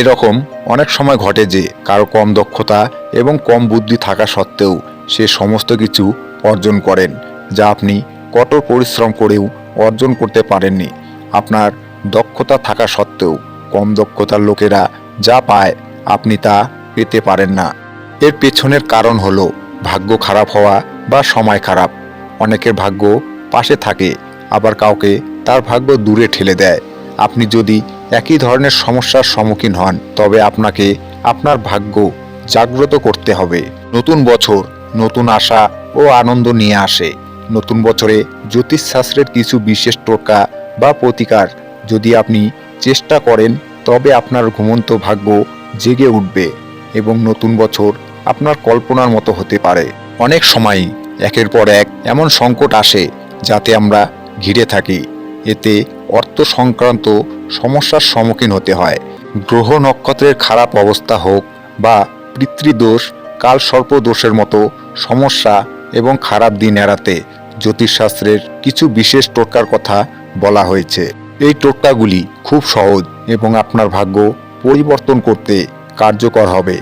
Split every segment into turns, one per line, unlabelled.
এরকম অনেক সময় ঘটে যে কারও কম দক্ষতা এবং কম বুদ্ধি থাকা সত্ত্বেও সে সমস্ত কিছু অর্জন করেন, যা আপনি কঠোর পরিশ্রম করেও অর্জন করতে পারেননি। আপনার দক্ষতা থাকা সত্ত্বেও কম দক্ষতার লোকেরা যা পায় আপনি তা পেতে পারেন না। এর পেছনের কারণ হলো ভাগ্য খারাপ হওয়া বা সময় খারাপ। অনেকের ভাগ্য পাশে থাকে, আবার কাউকে তার ভাগ্য দূরে ঠেলে দেয়। আপনি যদি একই ধরনের সমস্যার সম্মুখীন হন। তবে আপনাকে আপনার ভাগ্য জাগ্রত করতে হবে। নতুন বছর, নতুন আশা ও আনন্দ নিয়ে আসে। নতুন বছরে জ্যোতিষশাস্ত্রের কিছু বিশেষ টোটকা বা প্রতিকার যদি আপনি চেষ্টা করেন, তবে আপনার ঘুমন্ত ভাগ্য জেগে উঠবে এবং নতুন বছর আপনার কল্পনার মতো হতে পারে। অনেক সময়ই একের পর এক এমন সংকট আসে যাতে আমরা ঘিরে থাকি। এতে অর্থ সংক্রান্ত সমস্যার সম্মুখীন হতে হয়। গ্রহ নক্ষত্রের খারাপ অবস্থা হোক বা পিতৃদোষ, কাল সর্পদোষের মতো সমস্যা এবং খারাপ দিন এড়াতে জ্যোতিষশাস্ত্রের কিছু বিশেষ টোটকার কথা বলা হয়েছে। এই টোটকাগুলি খুব সহজ এবং আপনার ভাগ্য পরিবর্তন করতে কার্যকর হবে।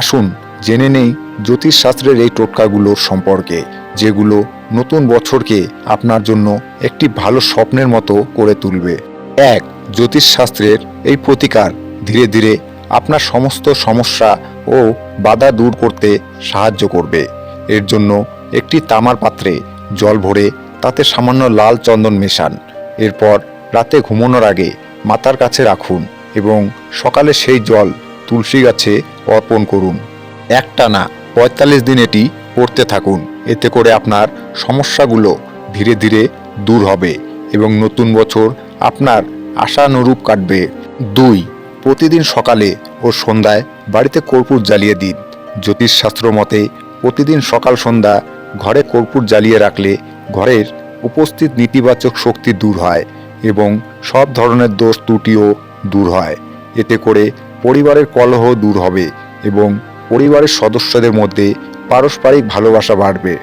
আসুন জেনে নেই জ্যোতিষশাস্ত্রের এই টোটকাগুলোর সম্পর্কে, যেগুলো নতুন বছরকে আপনার জন্য একটি ভালো স্বপ্নের মতো করে তুলবে। এক জ্যোতিষশাস্ত্রের এই প্রতিকার ধীরে ধীরে আপনার সমস্ত সমস্যা ও বাধা দূর করতে সাহায্য করবে। এর জন্য একটি তামার পাত্রে জল ভরে তাতে সামান্য লাল চন্দন মেশান। এরপর রাতে ঘুমানোর আগে মাতার কাছে রাখুন এবং সকালে সেই জল তুলসী গাছে অর্পণ করুন। একটানা পঁয়তাল্লিশ দিন এটি করতে থাকুন। এতে করে আপনার সমস্যাগুলো ধীরে ধীরে দূর হবে এবং নতুন বছর আপনার আশানুরূপ কাটবে। দুই, প্রতিদিন সকালে ও সন্ধ্যায় বাড়িতে কর্পূর জ্বালিয়ে দিন। জ্যোতিষশাস্ত্র মতে, প্রতিদিন সকাল সন্ধ্যা ঘরে কর্পূর জ্বালিয়ে রাখলে ঘরের উপস্থিত নেতিবাচক শক্তি দূর হয় এবং সব ধরনের দোষ ত্রুটিও দূর হয়। এতে করে পরিবারের কলহ দূর হবে এবং পরিবারের সদস্যদের মধ্যে পারস্পরিক ভালোবাসা বাড়বে।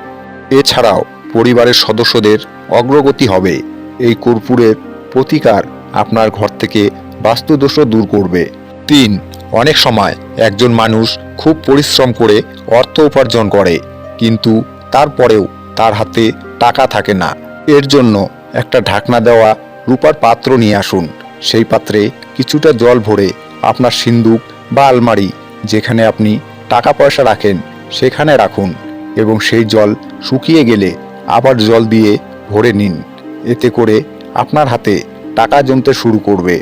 এছাড়াও পরিবারের সদস্যদের অগ্রগতি হবে। এই কর্পূরের প্রতিকার আপনার ঘর থেকে বাস্তুদোষও দূর করবে। তিন, অনেক সময় একজন মানুষ খুব পরিশ্রম করে অর্থ উপার্জন করে, কিন্তু তারপরেও তার হাতে টাকা থাকে না। এর জন্য একটা ঢাকনা দেওয়া রূপার পাত্র নিয়ে আসুন। সেই পাত্রে কিছুটা জল ভরে আপনার সিন্দুক বা আলমারি যেখানে আপনি টাকা পয়সা রাখেন, সেখানে রাখুন এবং সেই জল শুকিয়ে গেলে আবার জল দিয়ে ভরে নিন। এতে করে আপনার হাতে টাকা জমতে শুরু করবে।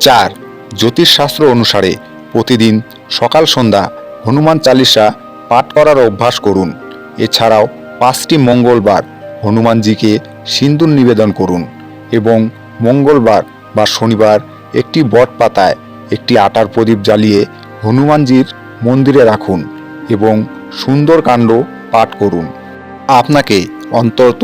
চার, জ্যোতিষশাস্ত্র অনুসারে প্রতিদিন সকাল সন্ধ্যা হনুমান চালিসা পাঠ করার অভ্যাস করুন। এছাড়াও পাঁচটি মঙ্গলবার হনুমানজিকে সিন্দুর নিবেদন করুন এবং মঙ্গলবার বা শনিবার একটি বট পাতায় একটি আটার প্রদীপ জ্বালিয়ে হনুমানজির মন্দিরে রাখুন এবং সুন্দর কাণ্ড পাঠ করুন। আপনাকে অন্তত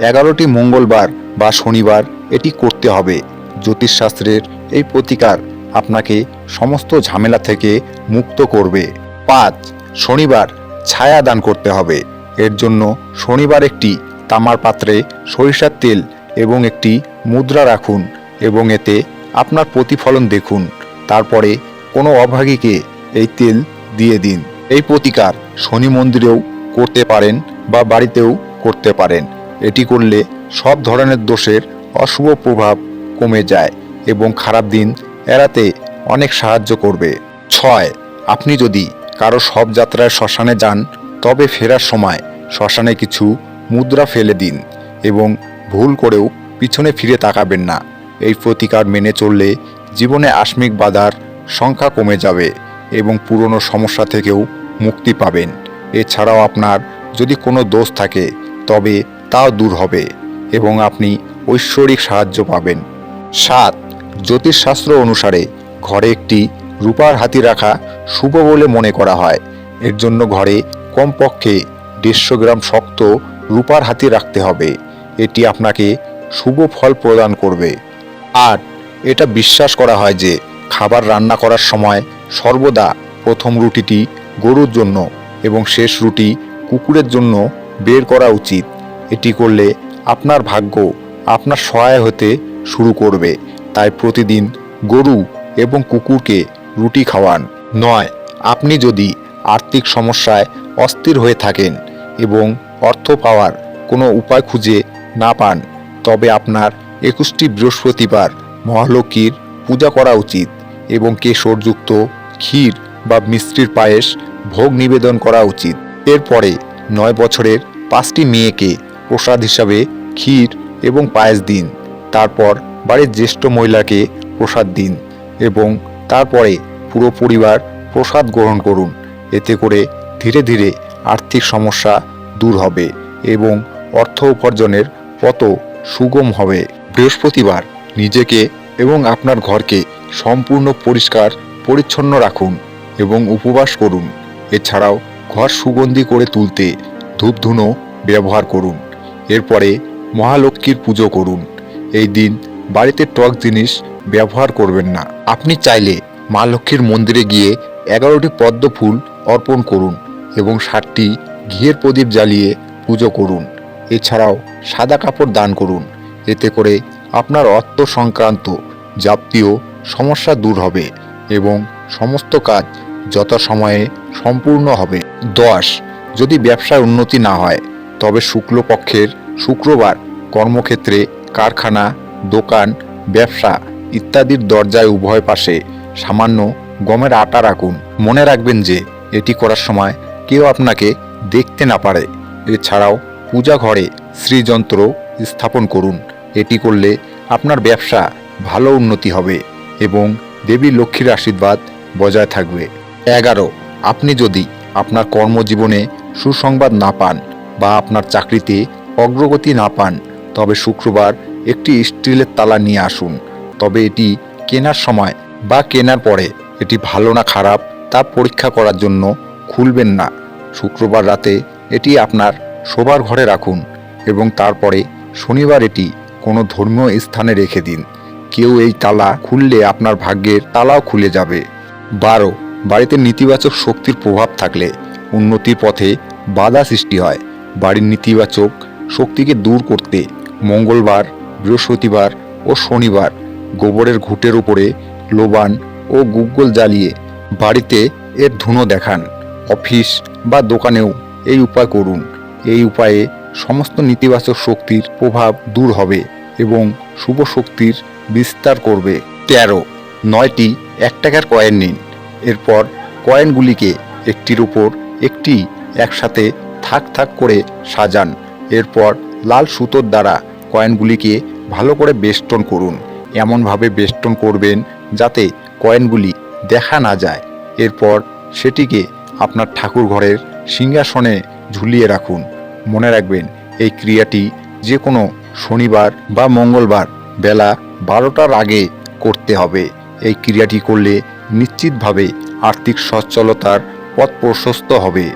এগারোটি মঙ্গলবার বা শনিবার এটি করতে হবে। জ্যোতিষশাস্ত্রের এই প্রতিকার আপনাকে সমস্ত ঝামেলা থেকে মুক্ত করবে। পাঁচ, শনিবার ছায়া দান করতে হবে। এর জন্য শনিবার একটি তামার পাত্রে সরিষার তেল এবং একটি মুদ্রা রাখুন এবং এতে আপনার প্রতিফলন দেখুন। তারপরে কোনো অভাগীকে এই তেল দিয়ে দিন। এই প্রতিকার শনি মন্দিরেও করতে পারেন বা বাড়িতেও করতে পারেন। এটি করলে সব ধরনের দোষের অশুভ প্রভাব কমে যায় এবং খারাপ দিন এড়াতে অনেক সাহায্য করবে। ছয়, আপনি যদি কারও সব যাত্রায় শ্মশানে যান, তবে ফেরার সময় শ্মশানে কিছু মুদ্রা ফেলে দিন এবং ভুল করেও পিছনে ফিরে তাকাবেন না। এই প্রতিকার মেনে চললে জীবনে আসমিক বাধার সংখ্যা কমে যাবে এবং পুরনো সমস্যা থেকেও মুক্তি পাবেন। এছাড়াও আপনার যদি কোনো দোষ থাকে, তবে তাও দূর হবে এবং আপনি ঐশ্বরিক সাহায্য পাবেন। সাত, জ্যোতিষশাস্ত্র অনুসারে ঘরে একটি রূপার হাতি রাখা শুভ বলে মনে করা হয়। এর জন্য ঘরে কমপক্ষে দেড়শো গ্রাম শক্ত রূপার হাতি রাখতে হবে। এটি আপনাকে শুভ ফল প্রদান করবে। আর এটা বিশ্বাস করা হয় যে খাবার রান্না করার সময় সর্বদা প্রথম রুটিটি গরুর জন্য এবং শেষ রুটি কুকুরের জন্য বের করা উচিত। এটি করলে আপনার ভাগ্য আপনার সহায় হতে শুরু করবে। তাই প্রতিদিন গরু এবং কুকুরকে রুটি খাওয়ান। নয়, আপনি যদি আর্থিক সমস্যায় অস্থির হয়ে থাকেন এবং অর্থ পাওয়ার কোনো উপায় খুঁজে না পান, তবে আপনার একুশটি বৃহস্পতিবার মহালক্ষ্মীর পূজা করা উচিত এবং কেশরযুক্ত ক্ষীর বা মিষ্টির পায়েস ভোগ নিবেদন করা উচিত। এরপরে নয় বছরের পাঁচটি মেয়েকে প্রসাদ হিসাবে ক্ষীর এবং পায়েস দিন। তারপর বাড়ির জ্যেষ্ঠ মহিলাকে প্রসাদ দিন এবং তারপরে পুরো পরিবার প্রসাদ গ্রহণ করুন। এতে করে ধীরে ধীরে আর্থিক সমস্যা দূর হবে এবং অর্থ উপার্জনের পথ সুগম হবে। বৃহস্পতিবার নিজেকে এবং আপনার ঘরকে সম্পূর্ণ পরিষ্কার, পরিচ্ছন্ন রাখুন এবং উপবাস করুন। এছাড়াও ঘর সুগন্ধি করে তুলতে ধূপধুনো ব্যবহার করুন। এরপরে মহালক্ষ্মীর পুজো করুন। এই দিন বাড়িতে টক জিনিস ব্যবহার করবেন না। আপনি চাইলে মা লক্ষ্মীর মন্দিরে গিয়ে এগারোটি পদ্ম ফুল অর্পণ করুন এবং ষাটটি ঘিয়ের প্রদীপ জ্বালিয়ে পুজো করুন। এছাড়াও সাদা কাপড় দান করুন। এতে করে আপনার অর্থ সংক্রান্ত যাবতীয় সমস্যা দূর হবে এবং সমস্ত কাজ যথাসময়ে সম্পূর্ণ হবে। দশ, যদি ব্যবসায় উন্নতি না হয়, তবে শুক্লপক্ষের শুক্রবার কর্মক্ষেত্রে কারখানা, দোকান, ব্যবসা ইত্যাদির দরজায় উভয় পাশে সামান্য গমের আটা রাখুন। মনে রাখবেন যে এটি করার সময় কেউ আপনাকে দেখতে না পারে। এছাড়াও পূজা ঘরে শ্রীযন্ত্র স্থাপন করুন। এটি করলে আপনার ব্যবসা ভালো উন্নতি হবে এবং দেবী লক্ষ্মীর আশীর্বাদ বজায় থাকবে। এগারো, আপনি যদি আপনার কর্মজীবনে সুসংবাদ না পান বা আপনার চাকরিতে অগ্রগতি না পান, তবে শুক্রবার একটি স্টিলের তালা নিয়ে আসুন। তবে এটি কেনার সময় বা কেনার পরে এটি ভালো না খারাপ তা পরীক্ষা করার জন্য খুলবেন না। শুক্রবার রাতে এটি আপনার শোবার ঘরে রাখুন এবং তারপরে শনিবার এটি কোনো ধর্মীয় স্থানে রেখে দিন। কেউ এই তালা খুললে আপনার ভাগ্যের তালাও খুলে যাবে। বারো, বাড়িতে নেতিবাচক শক্তির প্রভাব থাকলে উন্নতির পথে বাধা সৃষ্টি হয়। বাড়ির নেতিবাচক শক্তিকে দূর করতে মঙ্গলবার, বৃহস্পতিবার ও শনিবার গোবরের ঘুটের উপরে লোবান ও গুগল জ্বালিয়ে বাড়িতে এর ধুনো দেখান, অফিস বা দোকানেও এই উপায় করুন। এই উপায়ে সমস্ত নেতিবাচক শক্তির প্রভাব দূর হবে এবং শুভ শক্তির বিস্তার করবে। তেরো, নয়টি এক টাকার কয়েন নিন। এরপর কয়েনগুলিকে একটির উপর একটি একসাথে থাক থাক করে সাজান। এরপর লাল সুতোর দ্বারা কয়েনগুলিকে ভালো করে বেষ্টন করুন। এমনভাবে বেষ্টন করবেন যাতে কয়েনগুলি দেখা না যায়। এরপর সেটিকে আপনার ঠাকুর ঘরের সিংহাসনে ঝুলিয়ে রাখুন। মনে রাখবেন, এই ক্রিয়াটি যে কোনো শনিবার বা মঙ্গলবার বেলা বারোটার আগে করতে হবে। এই ক্রিয়াটি করলে নিশ্চিতভাবে আর্থিক সচ্ছলতার পথ প্রশস্ত হবে।